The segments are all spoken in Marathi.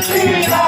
Sweet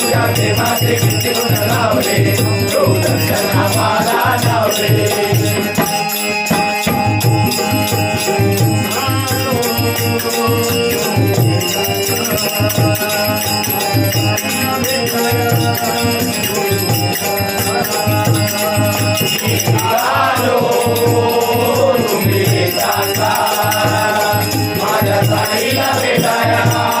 तुझ्या प्रेमाचे गुण लावले तो दर्शना मला लावले माझ्या साईला भेटाया.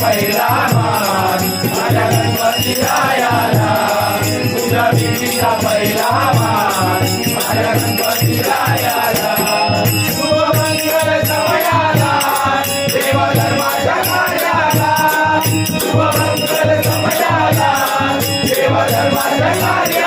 पहिला मान माझ्या गणपती रायाला तुझ्या विधीचा पहिला मान माझ्या गणपती रायाला शुभमंगल समयाला देव धर्माच्या कार्याला शुभमंगल समयाला देव धर्माच्या कार्याला.